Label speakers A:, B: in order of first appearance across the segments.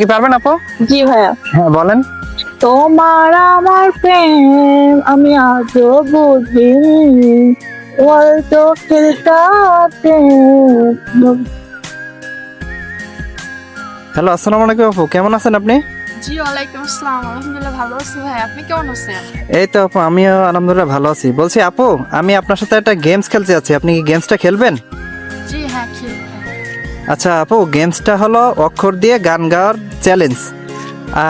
A: কি পারবেন আপু?
B: জি ভাইয়া।
A: হ্যাঁ বলেন।
B: তোমার আমার প্রেম আমি আজও বুঝিনি। ওর চোখের
A: হ্যালো আসসালামু আলাইকুম আপু কেমন আছেন আপনি?
C: জি ওয়ালাইকুম আসসালাম। আলহামদুলিল্লাহ ভালো আছি ভাই আপনি কেমন আছেন?
A: এই তো আপু আমিও আলহামদুলিল্লাহ ভালো আছি। বলছি আপু আমি আপনার সাথে একটা গেমস খেলতে যাচ্ছি। আপনি কি গেমসটা খেলবেন? আচ্ছা আপু গেমসটা হলো অক্ষর দিয়ে গান গাওয়ার চ্যালেঞ্জ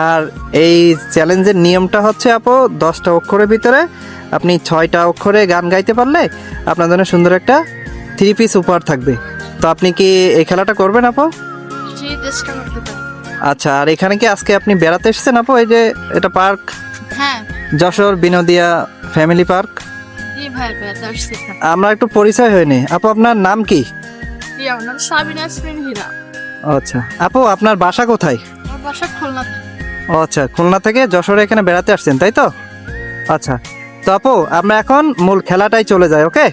A: আর এই চ্যালেঞ্জের নিয়মটা হচ্ছে আপু দশটা অক্ষরের ভিতরে আপনি ছয়টা অক্ষরে গান গাইতে পারলে আপনার জন্য সুন্দর একটা থ্রি পিস উপহার থাকবে। তো আপনি কি এই খেলাটা করবেন আপু? আচ্ছা আর এখানে কি আজকে আপনি বেড়াতে এসেছেন আপু? এই যে এটা পার্ক
C: হ্যাঁ।
A: Jessore Binodia family park. আমরা একটু পরিচয় হয়নি। আপু আপনার নাম কি?
C: জি আমার নাম সাবিনা হীরা।
A: আচ্ছা। আপু আপনার বাসা কোথায়?
C: আমার বাসা খুলনা
A: ও আচ্ছা খুলনা থেকে যশোরে এখানে বেড়াতে আসছেন তাই তো? আচ্ছা। তো আপু আমরা এখন মূল খেলাটাই চলে যাই ওকে?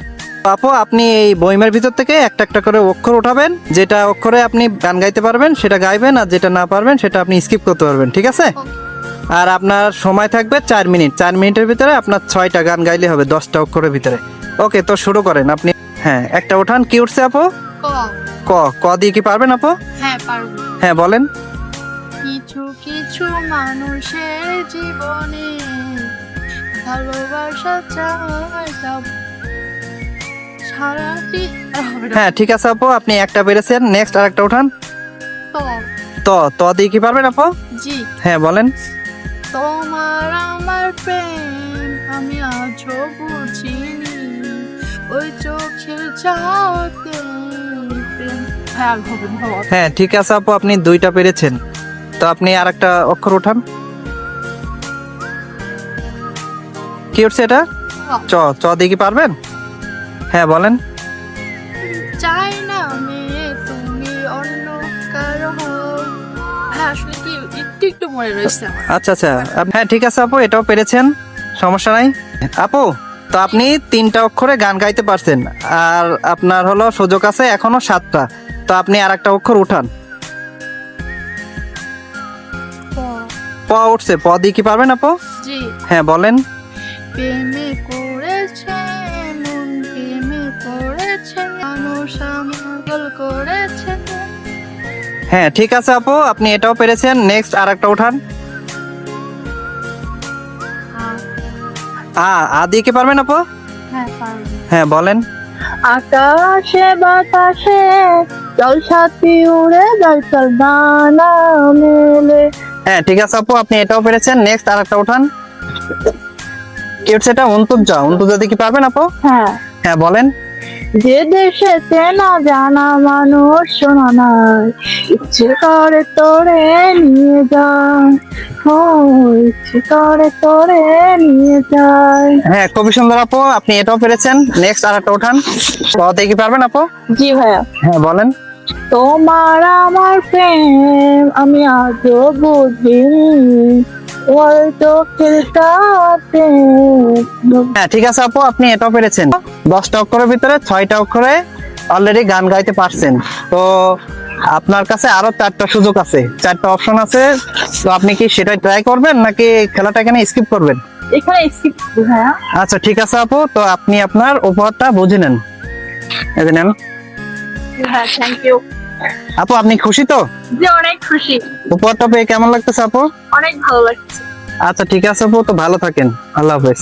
A: তো আপু আপনি এই বইমের ভিতর থেকে একটা একটা করে অক্ষর উঠাবেন যেটা অক্ষরে আপনি গান গাইতে পারবেন সেটা গাইবেন আর যেটা না পারবেন সেটা আপনি স্কিপ করতে পারবেন ঠিক আছে? আর আপনার সময় থাকবে চার মিনিট। চার মিনিটের ভিতরে আপনার ছয়টা গান গাইলে হবে দশটা অক্ষরের ভিতরে। ওকে তো শুরু করেন আপনি হ্যাঁ একটা ওঠান কি উঠছে আপু?
C: ক।
A: ক ক দিয়ে কি পারবেন আপু?
C: হ্যাঁ পারব।
A: হ্যাঁ বলেন।
C: কিছু কিছু মানুষের জীবনে ভালোবাসা চায় সব সারাটি।
A: হ্যাঁ ঠিক আছে আপু আপনি একটা পেরেছেন। নেক্সট আর একটা উঠান। ত। ত দিয়ে কি পারবেন আপু?
C: জি।
A: হ্যাঁ বলেন।
C: তোমার আমার প্রেম আমি আজও বুঝিনি। ওই চোখের চাওতে হ্যাঁ।
A: হ্যাঁ ঠিক আছে আপু আপনি দুইটা পেরেছেন। তো আপনি আর একটা অক্ষর উঠান। কি উঠছে এটা? চ। চ দিয়ে কি পারবেন? হ্যাঁ বলেন।
C: চাই না মেয়ে তুমি অন্য কারও হ্যাঁ আসলে কি একটু একটু মনে রয়েছে
A: আচ্ছা আচ্ছা। হ্যাঁ ঠিক আছে আপু এটাও পেরেছেন। সমস্যা নাই। আপু তো আপনি তিনটা অক্ষরে গান গাইতে পারছেন। আর আপনার হলো সুযোগ আছে এখনও সাতটা। তো আপনি আর একটা অক্ষর উঠান। প। উঠছে। প দিয়ে কি পারবেন আপু? হ্যাঁ বলেন।
C: প্রেমে পড়েছে মন প্রেমে পড়েছে মানুষ আমাগল করেছে।
A: হ্যাঁ ঠিক আছে আপু আপনি এটাও পেরেছেন। নেক্সট আর একটা উঠান।
C: আ
A: আ দিয়ে কি পারবেন আপু?
C: হ্যাঁ
A: হ্যাঁ বলেন।
B: আকাশে বাতাসে জল সাথী উড়ে যায় চল দানা মেলে।
A: হ্যাঁ ঠিক আছে আপু আপনি এটাও পেরেছেন। নেক্সট আর একটা উঠান। কি হচ্ছে এটা? অন্তুজা অন্তুজা দিয়ে কি পারবেন আপু?
B: হ্যাঁ।
A: হ্যাঁ বলেন।
B: যে দেশে চেনা জানা মানুষ শোনা নাই ইচ্ছে করে তোরে নিয়ে যায়। ও ইচ্ছে করে তোরে নিয়ে যায়।
A: হ্যাঁ খুবই সুন্দর আপু আপনি এটাও পেরেছেন। নেক্সট আর একটা উঠান। ক কি পারবেন আপু?
B: জি ভাইয়া।
A: হ্যাঁ বলেন।
B: তোমার আমার প্রেম আমি আজও বুঝিনি। ওর চোখের তাতে
A: হ্যাঁ ঠিক আছে আপু আপনি এটাও পেরেছেন। দশটা অক্ষরের ভিতরে ছয়টা অক্ষরে অলরেডি গান গাইতে পারছেন। তো আপনার কাছে আরও চারটা সুযোগ আছে। চারটা অপশন আছে। তো আপনি কি সেটাই ট্রাই করবেন নাকি খেলাটা এখানে স্কিপ করবেন?
B: এখানে স্কিপ ভাইয়া
A: আচ্ছা ঠিক আছে আপু। তো আপনি আপনার উপহারটা বুঝে নেন। এই নেন।
B: হ্যাঁ থ্যাংক ইউ
A: আপু আপনি খুশি তো?
B: অনেক খুশি।
A: উপহারটা পেয়ে কেমন লাগতেছে আপু?
B: অনেক ভালো লাগছে।
A: আচ্ছা ঠিক আছে আপু। তো ভালো থাকেন। আল্লাহ হাফেজ।